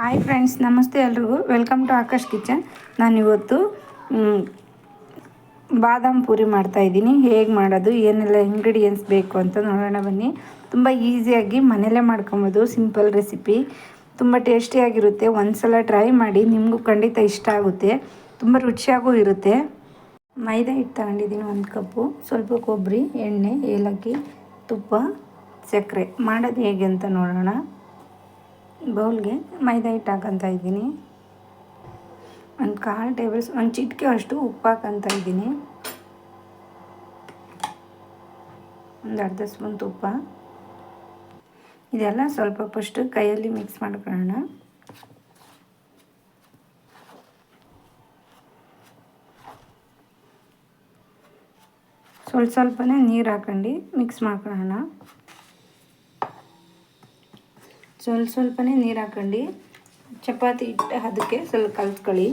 Hi friends, ನಮಸ್ತೆ ಎಲ್ರಿಗೂ. Welcome to Akash kitchen. ನಾನು ಇವತ್ತು ಬಾದಾಮ್ ಪೂರಿ ಮಾಡ್ತಾಯಿದ್ದೀನಿ ಹೇಗೆ ಮಾಡೋದು, ಏನೆಲ್ಲ ಇಂಗ್ರೀಡಿಯೆಂಟ್ಸ್ ಬೇಕು ಅಂತ ನೋಡೋಣ ಬನ್ನಿ. ತುಂಬ ಈಸಿಯಾಗಿ ಮನೇಲೇ ಮಾಡ್ಕೊಬೋದು ಸಿಂಪಲ್ ರೆಸಿಪಿ ತುಂಬ ಟೇಸ್ಟಿಯಾಗಿರುತ್ತೆ ಒಂದ್ಸಲ ಟ್ರೈ ಮಾಡಿ ನಿಮಗೂ ಖಂಡಿತ ಇಷ್ಟ ಆಗುತ್ತೆ. ತುಂಬ ರುಚಿಯಾಗೂ ಇರುತ್ತೆ. ಮೈದಾ ಹಿಟ್ಟು ತಗೊಂಡಿದ್ದೀನಿ ಒಂದು ಕಪ್ಪು. ಸ್ವಲ್ಪ ಕೊಬ್ಬರಿ ಎಣ್ಣೆ, ಏಲಕ್ಕಿ, ತುಪ್ಪ, ಸಕ್ಕರೆ. ಮಾಡೋದು ಹೇಗೆ ಅಂತ ನೋಡೋಣ. ಬೌಲ್ಗೆ ಮೈದಾ ಹಿಟ್ಟು ಹಾಕಂತ ಇದ್ದೀನಿ. ಒಂದು ಕಾಲು ಟೇಬಲ್ಸ್ ಒಂದು ಚಿಟಿಕೆ ಅಷ್ಟು ಉಪ್ಪು ಹಾಕಂತ ಇದ್ದೀನಿ. ಒಂದು ಅರ್ಧ ಸ್ಪೂನ್ ತುಪ್ಪ. ಇದೆಲ್ಲ ಸ್ವಲ್ಪ ಫಸ್ಟು ಕೈಯಲ್ಲಿ ಮಿಕ್ಸ್ ಮಾಡ್ಕೊಳ್ಳೋಣ. ಸ್ವಲ್ಪ ಸ್ವಲ್ಪನೇ ನೀರು ಹಾಕೊಂಡು ಮಿಕ್ಸ್ ಮಾಡ್ಕೊಳ್ಳೋಣ. ಸ್ವಲ್ಪ ಸ್ವಲ್ಪನೇ ನೀರು ಹಾಕೊಂಡು. ಚಪಾತಿ ಹಿಟ್ಟು ಅದಕ್ಕೆ ಸ್ವಲ್ಪ ಕಲ್ಸ್ಕೊಳ್ಳಿ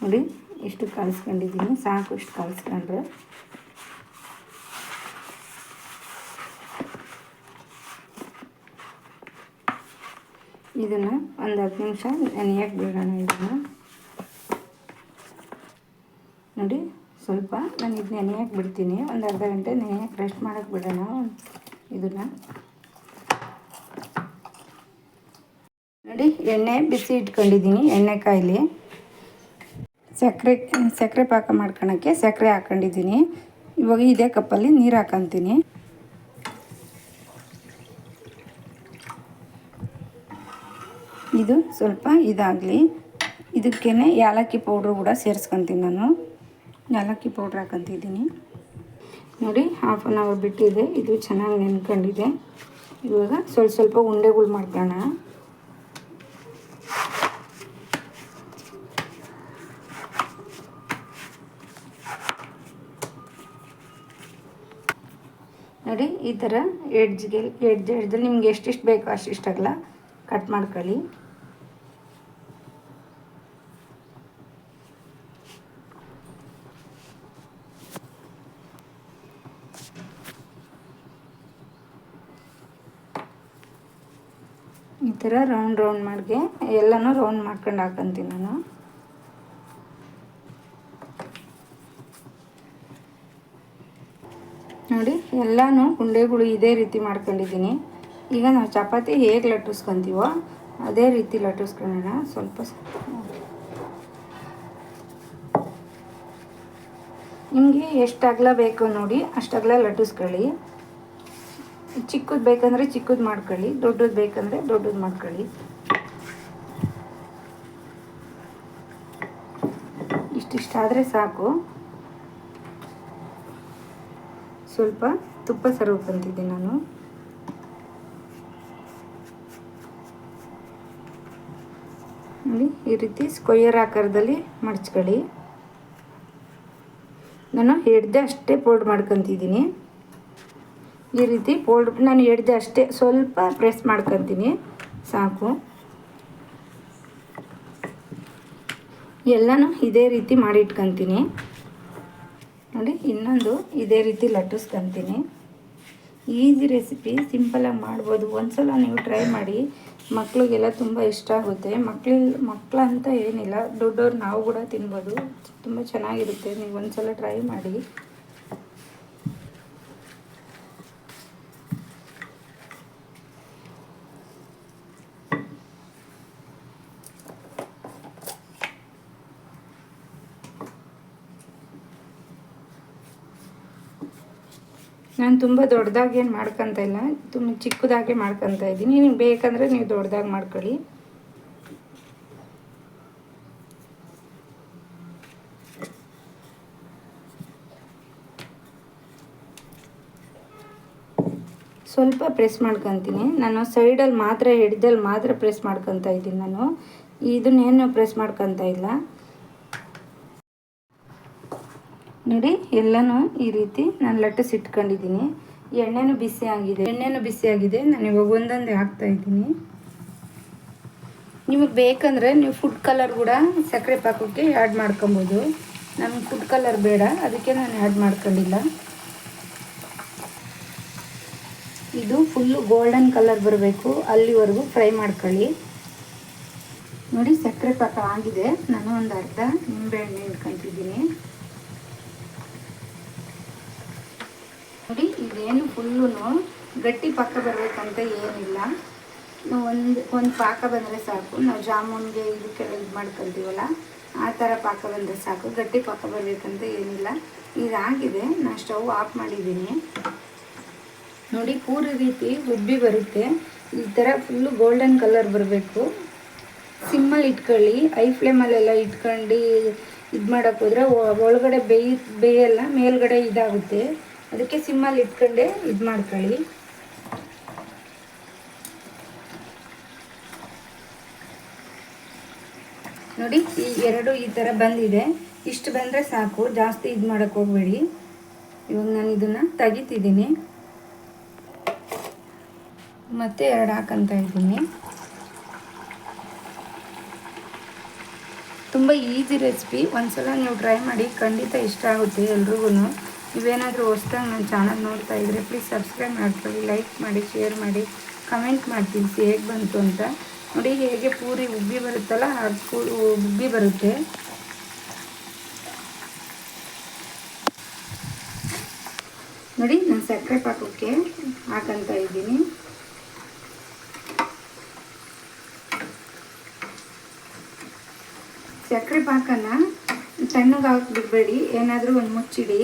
ನೋಡಿ ಇಷ್ಟು ಕಲಿಸ್ಕೊಂಡಿದ್ದೀನಿ, ಸಾಕು ಇಷ್ಟು ಕಲಿಸ್ಕೊಂಡ್ರೆ. ಇದನ್ನು ಒಂದು ಹತ್ತು ನಿಮಿಷ ನೆನೆಯಕ್ಕೆ ಬಿಡೋಣ ಇದನ್ನು. ನೋಡಿ ಸ್ವಲ್ಪ ನಾನು ಇದು ನೆನೆಯಕ್ಕೆ ಬಿಡ್ತೀನಿ, ಒಂದು ಅರ್ಧ ಗಂಟೆ ನೆನೆಯಕ್ಕೆ ರೆಸ್ಟ್ ಮಾಡೋಕ್ಕೆ ಬಿಡೋಣ ಇದನ್ನು. ನೋಡಿ ಎಣ್ಣೆ ಬಿಸಿ ಇಟ್ಕೊಂಡಿದ್ದೀನಿ, ಎಣ್ಣೆ ಕಾಯಿಲಿ. ಸಕ್ಕರೆ ಸಕ್ಕರೆ ಪಾಕ ಮಾಡ್ಕೊಳಕ್ಕೆ ಸಕ್ಕರೆ ಹಾಕ್ಕೊಂಡಿದ್ದೀನಿ. ಇವಾಗ ಇದೇ ಕಪ್ಪಲ್ಲಿ ನೀರು ಹಾಕೊತೀನಿ. ಇದು ಸ್ವಲ್ಪ ಇದಾಗಲಿ. ಇದಕ್ಕೇ ಏಲಕ್ಕಿ ಪೌಡ್ರು ಕೂಡ ಸೇರಿಸ್ಕೊತೀನಿ ನಾನು. ಏಲಕ್ಕಿ ಪೌಡ್ರ್ ಹಾಕೊತಿದ್ದೀನಿ. ನೋಡಿ ಹಾಫ್ ಆನ್ ಅವರ್ ಬಿಟ್ಟಿದೆ. ಇದು ಚೆನ್ನಾಗಿ ನೆನ್ಕೊಂಡಿದೆ. ಇವಾಗ ಸ್ವಲ್ಪ ಸ್ವಲ್ಪ ಉಂಡೆಗಳು ಮಾಡ್ಕೊಳ್ಳೋಣ ನೋಡಿ ಈ ಥರ ಎಡ್ಜ್ಗೆ ಎಡ್ಜ್ ಎಡ್ಜ್ ನಿಮ್ಗೆ ಎಷ್ಟಿಷ್ಟು ಬೇಕೋ ಅಷ್ಟಿಷ್ಟಾಗಲ್ಲ ಕಟ್ ಮಾಡ್ಕೊಳ್ಳಿ. ಈ ಥರ ರೌಂಡ್ ರೌಂಡ್ ಮಾಡಿಗೆ ಎಲ್ಲನೂ ರೌಂಡ್ ಮಾಡ್ಕೊಂಡು ಹಾಕೊಂತೀನಿ ನಾನು. ನೋಡಿ, ಎಲ್ಲನೂ ಉಂಡೆಗಳು ಇದೇ ರೀತಿ ಮಾಡ್ಕೊಂಡಿದ್ದೀನಿ. ಈಗ ನಾವು ಚಪಾತಿ ಹೇಗೆ ಲಟ್ಟಿಸ್ಕೊತೀವೋ, ಅದೇ ರೀತಿ ಲಟ್ಟಿಸ್ಕೊಳ್ಳೋಣ. ಸ್ವಲ್ಪ ನಿಮಗೆ ಎಷ್ಟು ಅಗಲ ಬೇಕು ನೋಡಿ, ಅಷ್ಟು ಅಗಲ ಲಟ್ಟಿಸ್ಕೊಳ್ಳಿ. ಚಿಕ್ಕದು ಬೇಕಂದರೆ ಚಿಕ್ಕದು ಮಾಡ್ಕೊಳ್ಳಿ, ದೊಡ್ಡದು ಬೇಕಂದರೆ ದೊಡ್ಡದು ಮಾಡ್ಕೊಳ್ಳಿ. ಇಷ್ಟಿಷ್ಟಾದರೆ ಸಾಕು. ಸ್ವಲ್ಪ ತುಪ್ಪ ಸರ್ವಕ್ಕಂತಿದ್ದೀನಿ ನಾನು. ನೋಡಿ, ಈ ರೀತಿ ಸ್ಕ್ವಯರ್ ಆಕಾರದಲ್ಲಿ ಮಡ್ಚ್ಕೊಳ್ಳಿ ನಾನು ಹಿಡ್ದೆ ಅಷ್ಟೇ ಫೋಲ್ಡ್ ಮಾಡ್ಕೊತಿದ್ದೀನಿ. ಈ ರೀತಿ ಫೋಲ್ಡ್ ನಾನು ಹಿಡ್ದೆ ಅಷ್ಟೇ ಸ್ವಲ್ಪ ಪ್ರೆಸ್ ಮಾಡ್ಕೊತೀನಿ. ಸಾಕು. ಎಲ್ಲನೂ ಇದೇ ರೀತಿ ಮಾಡಿ ಇಟ್ಕೊತೀನಿ ನೋಡಿ, ಇನ್ನೊಂದು ಇದೇ ರೀತಿ ಲಟ್ಟಿಸ್ಕೊತೀನಿ ಈಸಿ ರೆಸಿಪಿ ಸಿಂಪಲಾಗಿ ಮಾಡ್ಬೋದು. ಒಂದ್ಸಲ ನೀವು ಟ್ರೈ ಮಾಡಿ ಮಕ್ಕಳಿಗೆಲ್ಲ ತುಂಬ ಇಷ್ಟ ಆಗುತ್ತೆ. ಮಕ್ಳು ಮಕ್ಕಳ ಅಂತ ಏನಿಲ್ಲ, ದೊಡ್ಡವ್ರು ನಾವು ಕೂಡ ತಿನ್ಬೋದು. ತುಂಬ ಚೆನ್ನಾಗಿರುತ್ತೆ. ನೀವು ಒಂದ್ಸಲ ಟ್ರೈ ಮಾಡಿ. ನಾನು ತುಂಬ ದೊಡ್ಡದಾಗಿ ಏನು ಮಾಡ್ಕೊತ ಇಲ್ಲ. ತುಂಬ ಚಿಕ್ಕದಾಗೆ ಮಾಡ್ಕೊತ ಇದ್ದೀನಿ. ನಿಮ್ಗೆ ಬೇಕಂದರೆ ನೀವು ದೊಡ್ಡದಾಗಿ ಮಾಡ್ಕೊಳ್ಳಿ ಸ್ವಲ್ಪ ಪ್ರೆಸ್ ಮಾಡ್ಕೊತೀನಿ. ನಾನು ಸೈಡಲ್ಲಿ ಮಾತ್ರ ಹಿಡ್ದಲ್ಲಿ ಮಾತ್ರ ಪ್ರೆಸ್ ಮಾಡ್ಕೊತಾ ಇದ್ದೀನಿ ನಾನು. ಇದನ್ನೇನು ಪ್ರೆಸ್ ಮಾಡ್ಕೊತಾ ಇಲ್ಲ. ನೋಡಿ, ಎಲ್ಲನೂ ಈ ರೀತಿ ನಾನು ಲಟ್ಟಿಸಿ ಇಟ್ಕೊಂಡಿದ್ದೀನಿ. ಎಣ್ಣೆನೂ ಬಿಸಿ ಆಗಿದೆ. ಎಣ್ಣೆನೂ ಬಿಸಿ ಆಗಿದೆ. ನಾನು ಇವಾಗ ಒಂದೊಂದೇ ಹಾಕ್ತಾ ಇದ್ದೀನಿ. ನಿಮಗೆ ಬೇಕಂದರೆ ನೀವು ಫುಡ್ ಕಲರ್ ಕೂಡ ಸಕ್ಕರೆ ಪಾಕಕ್ಕೆ ಆ್ಯಡ್ ಮಾಡ್ಕೊಬೋದು. ನಮ್ಗೆ ಫುಡ್ ಕಲರ್ ಬೇಡ, ಅದಕ್ಕೆ ನಾನು ಆ್ಯಡ್ ಮಾಡ್ಕೊಂಡಿಲ್ಲ. ಇದು ಫುಲ್ಲು ಗೋಲ್ಡನ್ ಕಲರ್ ಬರಬೇಕು. ಅಲ್ಲಿವರೆಗೂ ಫ್ರೈ ಮಾಡ್ಕೊಳ್ಳಿ. ನೋಡಿ, ಸಕ್ಕರೆ ಪಾಕ ಆಗಿದೆ. ನಾನು ಒಂದು ಅರ್ಧ ನಿಂಬೆಹಣ್ಣು ಇಟ್ಕೊತಿದ್ದೀನಿ ನೋಡಿ, ಇದೇನು ಫುಲ್ಲು ಗಟ್ಟಿ ಪಾಕ ಬರಬೇಕಂತ ಏನಿಲ್ಲ. ಒಂದು ಒಂದು ಪಾಕ ಬಂದರೆ ಸಾಕು. ನಾವು ಜಾಮೂನ್ಗೆ ಇದಕ್ಕೆಲ್ಲ ಇದು ಮಾಡ್ಕೊಳ್ತೀವಲ್ಲ, ಆ ಥರ ಪಾಕ ಬಂದರೆ ಸಾಕು. ಗಟ್ಟಿ ಪಾಕ ಬರಬೇಕಂತ ಏನಿಲ್ಲ. ಇದಾಗಿದೆ ನಾನು ಸ್ಟವ್ ಆಫ್ ಮಾಡಿದ್ದೀನಿ. ನೋಡಿ ಪೂರಿ ರೀತಿ ಉಬ್ಬಿ ಬರುತ್ತೆ. ಈ ಥರ ಫುಲ್ಲು ಗೋಲ್ಡನ್ ಕಲರ್ ಬರಬೇಕು. ಸಿಮ್ಮಲ್ಲಿ ಇಟ್ಕೊಳ್ಳಿ. ಐ ಫ್ಲೇಮಲ್ಲೆಲ್ಲ ಇಟ್ಕೊಂಡು ಇದು ಮಾಡೋಕ್ಕೋದ್ರೆ ಒಳಗಡೆ ಬೇಯ್, ಬೇಯಲ್ಲ, ಮೇಲ್ಗಡೆ ಇದಾಗುತ್ತೆ. ಅದಕ್ಕೆ ಸಿಮ್ಮಲ್ಲಿ ಇಟ್ಕೊಂಡೆ, ಇದು ಮಾಡ್ಕೊಳ್ಳಿ. ನೋಡಿ, ಈ ಎರಡು ಈ ಥರ ಬಂದಿದೆ. ಇಷ್ಟು ಬಂದರೆ ಸಾಕು, ಜಾಸ್ತಿ ಇದು ಮಾಡೋಕ್ಕೆ ಹೋಗಬೇಡಿ. ಇವಾಗ ನಾನು ಇದನ್ನು ತೆಗಿತಿದ್ದೀನಿ. ಮತ್ತೆ ಎರಡು ಹಾಕಂತ ಇದ್ದೀನಿ. ತುಂಬ ಈಸಿ ರೆಸಿಪಿ ಒಂದ್ಸಲ ನೀವು ಟ್ರೈ ಮಾಡಿ, ಖಂಡಿತ ಇಷ್ಟ ಆಗುತ್ತೆ ಎಲ್ರಿಗೂ ನೀವೇನಾದರೂ ಹೊಸ್ದಾಗಿ ನನ್ನ ಚಾನಲ್ ನೋಡ್ತಾ ಇದ್ದರೆ ಪ್ಲೀಸ್ ಸಬ್ಸ್ಕ್ರೈಬ್ ಮಾಡ್ಕೊಳ್ಳಿ ಲೈಕ್ ಮಾಡಿ ಶೇರ್ ಮಾಡಿ ಕಮೆಂಟ್ ಮಾಡಿ ತಿಳಿಸಿ ಹೇಗೆ ಬಂತು ಅಂತ. ನೋಡಿ ಹೇಗೆ ಪೂರಿ ಉಬ್ಬಿ ಬರುತ್ತಲ್ಲ ಹಾಗೆ ಪೂರಿ ಉಬ್ಬಿ ಬರುತ್ತೆ. ನೋಡಿ, ನಾನು ಸಕ್ಕರೆ ಪಾಕಕ್ಕೆ ಹಾಕಂತ ಇದ್ದೀನಿ. ಸಕ್ಕರೆ ಪಾಕನ ತಣ್ಣಗೆ ಹಾಕ್ಬಿಡ್ಬೇಡಿ ಏನಾದರೂ ಒಂದು ಮುಚ್ಚಿಡಿ.